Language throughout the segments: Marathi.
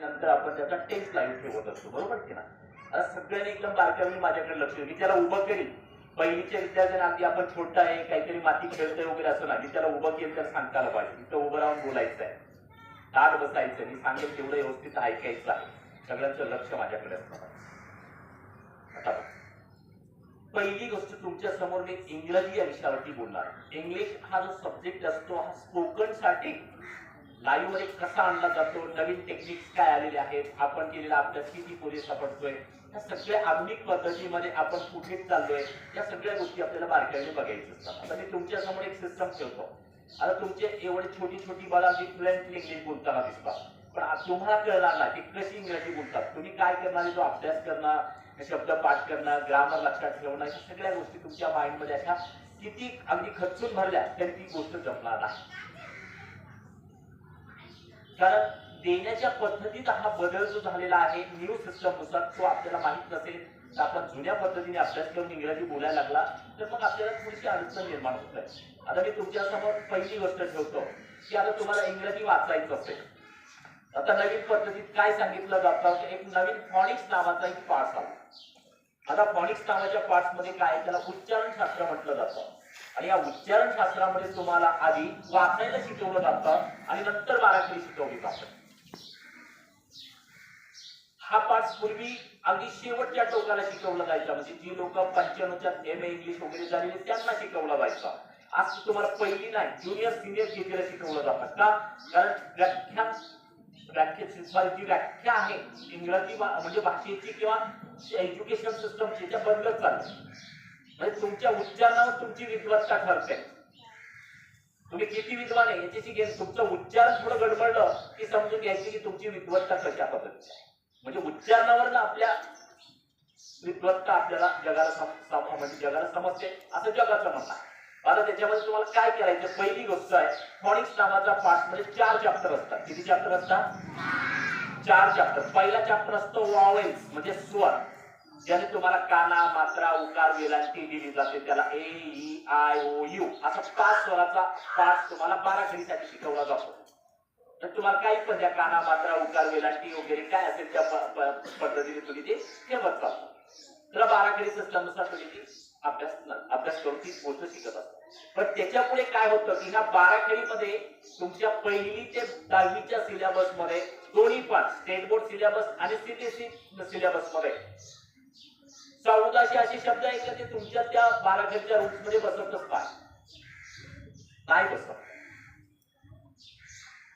नंतर आपण त्याचा टेस्ट लाईव्ह ठेवत असतो. बरोबर की ना आता सगळ्यांनी एकदम बारकावी माझ्याकडे लक्ष मी त्याला उभं केली पहिलीच्या विद्यार्थ्यांना अगदी आपण छोटा आहे काहीतरी माती खेळतोय वगैरे असं नाही. त्याला उभं केलं तर सांगताला पाहिजे. तिथं उभं राहून बोलायचं आहे. ताट बसायचं. मी सांगेल तेवढं व्यवस्थित ऐकायचं आहे. सगळ्यांचं लक्ष माझ्याकडे असणार आता पहिली गोष्ट तुमच्यासमोर मी इंग्रजी या विषयावरती बोलणार इंग्लिश हा जो सब्जेक्ट असतो हा स्पोकनसाठी लाईव्हमध्ये कसा आणला जातो नवीन टेक्निक्स काय आलेले आहेत आपण केलेला अभ्यास किती पोलीस सापडतोय या सगळ्या आधुनिक पद्धतीमध्ये आपण कुठे चाललोय या सगळ्या गोष्टी आपल्याला बारकाईने बघायचं असतात. आता मी तुमच्यासमोर एक सिस्टम ठेवतो. आता तुमचे एवढी छोटी छोटी बाळा अगदी फ्लुएंटली इंग्लिश बोलताना दिसतात. पण तुम्हाला कळणार नाही की कशी इंग्रजी बोलतात. तुम्ही काय करणार जो अभ्यास करणार शब्द पाठ करणं ग्रामर लक्षात ठेवणं या सगळ्या गोष्टी तुमच्या माइंडमध्ये अशा किती अगदी खचून भरल्या तरी ती गोष्ट जमणार नाही. कारण देण्याच्या पद्धतीत हा बदल जो झालेला आहे न्यू सिस्टमनुसार तो आपल्याला माहीत नसेल. तर आपण जुन्या पद्धतीने अभ्यास करून इंग्रजी बोलायला लागला तर मग आपल्याला थोडीशी अडचण निर्माण होत आहे. आता मी तुमच्यासमोर पहिली गोष्ट ठेवतो की आता तुम्हाला इंग्रजी वाचायचं असेल. आता नवीन पद्धतीत काय सांगितलं जातं? की एक नवीन फॉनिक्स नावाचा एक पार्ट आला आता फॉनिक्स नावाच्या पार्ट्समध्ये काय त्याला उच्चारण शास्त्र म्हटलं जातं. आणि या उच्चारण शास्त्रामध्ये तुम्हाला आधी वाचायला शिकवलं जातं आणि नंतर बाराखडी शिकवली जाते. हा पाठ पूर्वी अगदी शेवटच्या टोकाला शिकवला जायचा. म्हणजे जी लोक पंच्याण्णवच्या एम ए इंग्लिश वगैरे झालेले त्यांना शिकवला जायचा. आज तुम्हाला पहिली नाही ज्युनियर सिनियर केजीला शिकवलं जातं का? कारण व्याख्यान व्याख्या जी व्याख्या आहे इंग्रजी म्हणजे भाषेची किंवा एज्युकेशन सिस्टमची त्या बदलत चालली म्हणजे तुमच्या उच्चारणावर तुमची विद्वत्ता ठरते. तुम्ही किती विद्वान आहे याच्याशी घेऊन तुमचं उच्चारण थोडं गडबडलं की समजून घ्यायची की तुमची विद्वत्ता कशा पद्धतीची आहे. म्हणजे उच्चारणावर आपल्या विद्वत्ता आपल्याला जगाला सम- सम- म्हणजे जगाला समजते असं जगाचं म्हणणं आहे. आता त्याच्यामध्ये तुम्हाला काय करायचं पहिली गोष्ट आहे फॉनिक्स नावाचा पाठ म्हणजे चार चॅप्टर असतात. किती चॅप्टर असतात? चार चॅप्टर पहिला चॅप्टर असतो वॉवेल्स म्हणजे स्वर. ज्याने तुम्हाला काना मात्रा उकार वेलांटी दिली जाते त्याला A E I O U असा पाच स्वराचा पाच तुम्हाला बाराखडीसाठी शिकवला जातो. तर तुम्हाला काही पण त्या काना मात्रा उकार वेलांटी वगैरे काय असेल त्या पद्धतीने तुम्ही ते ठेवत जाता. तर बाराखडी सिस्टमनुसार तुम्ही ती अभ्यास अभ्यास करून ती गोष्ट शिकत असतात पण त्याच्या पुढे काय होतं की ह्या बाराखडीमध्ये तुमच्या पहिली ते दहावीच्या सिलेबसमध्ये दोन्ही पण स्टेट बोर्ड सिलेबस आणि सीटीसी सिलेबसमध्ये चौदाशे असे शब्द आहेत का ते तुमच्या त्या बाराखडीच्या रूटमध्ये बसतच काय नाही बसत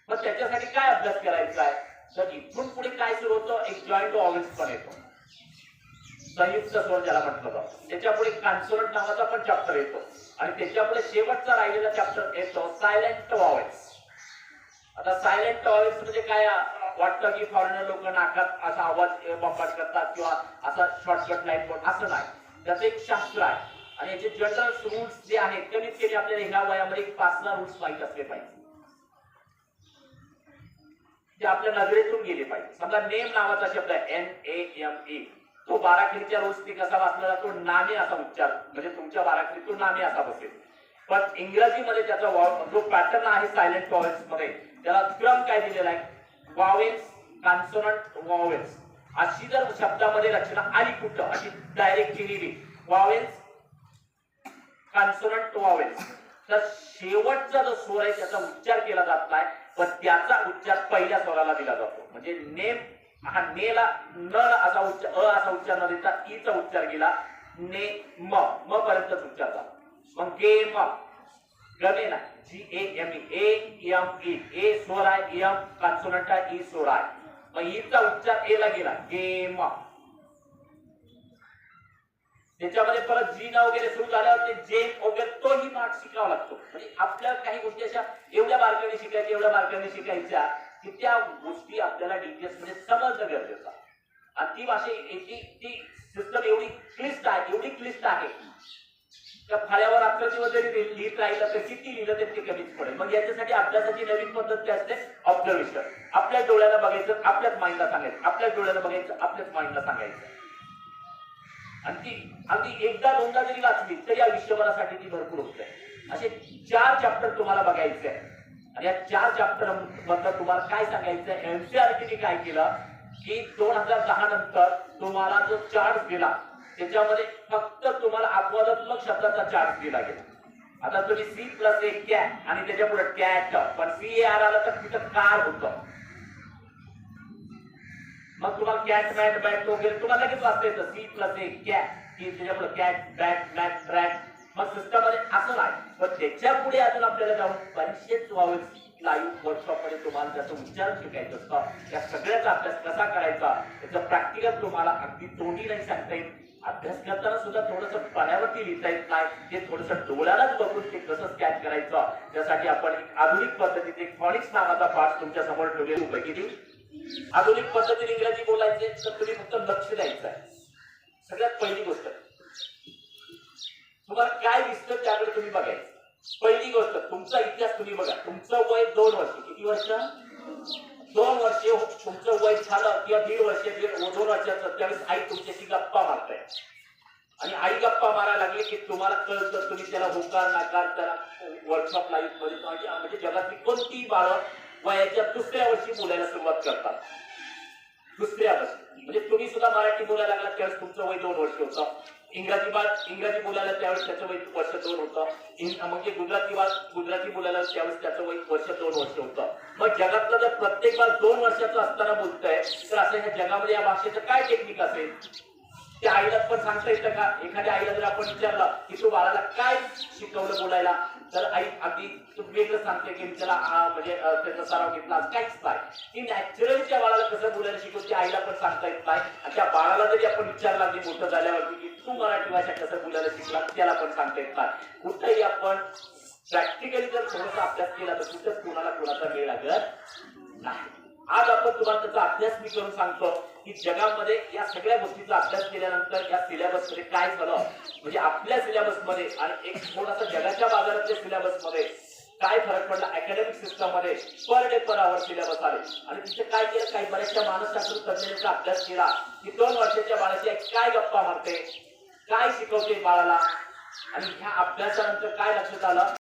मग त्याच्यासाठी काय अभ्यास करायचा आहे? तर इथून पुढे काय सुरू होतं? एक जॉईंट ऑवेल्स पण येतो. संयुक्त स्वर ज्याला म्हटलं जातं. त्याच्या पुढे कॉन्सोनंट नावाचा पण चॅप्टर येतो. आणि त्याच्यापुढे शेवटचा राहिलेला चॅप्टर येतो सायलेंट वॉवेस आता सायलेंट वॉवेल्स म्हणजे काय? वाटतं की फॉरेनर लोक नाकात असा आवाज बंबाट करतात किंवा असा शॉर्टकट लाईन पण असं नाही. त्याचं एक शास्त्र आहे. आणि याचे जनरल रूल्स जे आहेत कमीत कमी आपल्याला ह्या वयामध्ये पाच सहा रूल्स माहीत असले पाहिजे. ते आपल्या नजरेतून गेले पाहिजे. समजा नेम नावाचा शब्द आहे एन ए एम ए तो बाराखडीच्या रोज ती कसा वाचला जातो? नामे असा उच्चार. म्हणजे तुमच्या बाराखडीत तो नामे असा बसेल. पण इंग्रजीमध्ये त्याचा जो पॅटर्न आहे सायलेंट वॉवेल्समध्ये त्याला क्रम काय दिलेला आहे? वॉवेल्स कॉन्सोनंट वॉवेल्स अशी जर शब्दामध्ये रचना आली कुठं अशी डायरेक्ट केलेली वॉवेल्स कॉन्सोनंट वॉवेल्स तर शेवटचा जो स्वर आहे त्याचा उच्चार केला जात नाही पण त्याचा उच्चार पहिल्या स्वराला दिला जातो. म्हणजे नेम हा नेला न असा उच्चार अ असा उच्चार न देता ईचा उच्चार केला ने म म पर्यंतच उच्चार झाला. मग गे म. गमे ना G A M E. A M E. A स्वर आहे एम कॉन्सोनंट आहे ई स्वर आहे. मग ईचा उच्चार ए ला गेला. गेम त्याच्यामध्ये परत जी ना वगैरे सुरू झाल्यावर ते जे वगैरे तोही पाठ शिकावा लागतो. म्हणजे आपल्याला काही गोष्टी अशा एवढ्या बारकाईने शिकायच्या एवढ्या बारकाईने शिकायच्या की त्या गोष्टी आपल्याला डिटेल्समध्ये समजणं गरजेचं आणि ती भाषा ती ती सिस्टम एवढी क्लिष्ट आहे एवढी क्लिष्ट आहे. त्या फळ्यावर आकृतीवर जरी लिहित राहिलं तर किती लिहिलं ते कमीच पडेल. मग याच्यासाठी अभ्यासाची नवीन पद्धत काय असते? ऑब्झर्वेशन आपल्या डोळ्याला बघायचं आपल्याच माइंडला सांगायचं. आपल्याच डोळ्याला बघायचं आपल्याच माइंडला सांगायचं. आणि ती अगदी एकदा दोनदा जरी वाचली तरी या विश्वभरासाठी ती भरपूर होते. असे चार चॅप्टर तुम्हाला बघायचे आहे आणि या चार चॅप्टरबद्दल तुम्हाला काय सांगायचं एनसीआरटीने काय केलं? की दोन हजार दहा नंतर तुम्हाला जो चार्ट दिला त्याच्यामध्ये फक्त तुम्हाला अपवादात्मक शब्दाचा चार्ज दिला गेला आता तुम्ही सी प्लस एक कॅ आणि त्याच्या पुढे कॅट पण सी आर आलं तर तिथं कार होत. मग तुम्हाला कॅट मॅट बॅट वगैरे तुम्हाला लगेच वाचता येतं. सी प्लस एक कॅ की त्याच्या पुढे कॅट बॅट मॅट ट्रॅट मग सिस्टममध्ये असं नाही. पण त्याच्या पुढे अजून आपल्याला जाऊन परीक्षेत व्हावं लाईव्ह वर्कशॉपमध्ये तुम्हाला ज्याचा उच्चार शिकायचा असतो. त्या सगळ्याचा अभ्यास कसा करायचा त्याचं प्रॅक्टिकल तुम्हाला अगदी तोंडी नाही सांगता येईल अभ्यास करताना सुद्धा थोडस पाण्यावरती लिहिता येत नाही. ते थोडस डोळ्यालाच बघून ते कसं स्कॅच करायचं? त्यासाठी आपण एक आधुनिक पद्धतीत एक फॉनिक्स नावाचा पाठ तुमच्यासमोर ठेवलेली उभे किती आधुनिक पद्धतीने इंग्रजी बोलायचे तर तुम्ही फक्त लक्ष द्यायचं आहे. सगळ्यात पहिली गोष्ट. तुम्हाला काय दिसतं त्याकडे तुम्ही बघायचं. पहिली गोष्ट तुमचा इतिहास तुम्ही बघा. तुमचं वय दोन वर्ष. किती वर्ष? दोन वर्षे तुमचं वय झालं किंवा दीड वर्ष दोन वर्षाचं त्यावेळेस आई तुमच्याशी गप्पा मारताय आणि आई गप्पा मारायला लागली की तुम्हाला कळतं तुम्ही त्याला होकार नाकार त्याला वर्कशॉप लाईफमध्ये म्हणजे म्हणजे जगातली कोणतीही बाळं वयाच्या दुसऱ्या वर्षी बोलायला सुरुवात करतात. दुसऱ्या वर्षी. म्हणजे तुम्ही सुद्धा मराठी बोलायला लागला त्यावेळेस तुमचं वय दोन वर्ष होतं. इंग्रजी बाळ इंग्रजी बोलायला त्यावेळेस त्याचं वय वर्ष दोन होतं. म्हणजे गुजराती बाळ गुजराती बोलायला त्यावेळेस त्याचं वय वर्ष दोन वर्ष होतं. मग जगातलं जर प्रत्येक बाळ दोन वर्षाचं असताना बोलतंय तर असं ह्या जगामध्ये या भाषेचं काय टेक्निक असेल? त्या आईला पण सांगता येतं का? एखाद्या आईला जर आपण विचारलं की तू बाळाला काय शिकवलं बोलायला? तर आई अगदी तू वेगळं सांगते की त्याला म्हणजे त्याचा सराव घेतला काहीच नाही. ती त्या बाळाला कसं बोलायला शिकवते आईला पण सांगता येत नाही. त्या बाळाला जरी आपण विचारला की मोठं झाल्यावरती तू मराठी भाषा कसं बोलायला शिकला त्याला पण सांगता येत नाही कुठंही आपण प्रॅक्टिकली जर थोडासा अभ्यास केला तर कुठंच कोणाला कोणाचा वेळ लागत नाही. आज आपण तुम्हाला त्याचा अभ्यास मी करून सांगतो की जगामध्ये या सगळ्या गोष्टीचा अभ्यास केल्यानंतर या सिलेबसमध्ये काय झालं? म्हणजे आपल्या सिलेबसमध्ये आणि एक थोडासा जगाच्या बाजारातल्या सिलेबसमध्ये काय फरक पडला? अकॅडमिक सिस्टममध्ये per day per hour syllabus आले. आणि तिथे काय केलं? काही बऱ्याचशा मानसशास्त्र तज्ञांचा अभ्यास केला की दोन वर्षाच्या बाळाची काय गप्पा मारते? काय शिकवते बाळाला? आणि ह्या अभ्यासानंतर काय लक्षात आलं?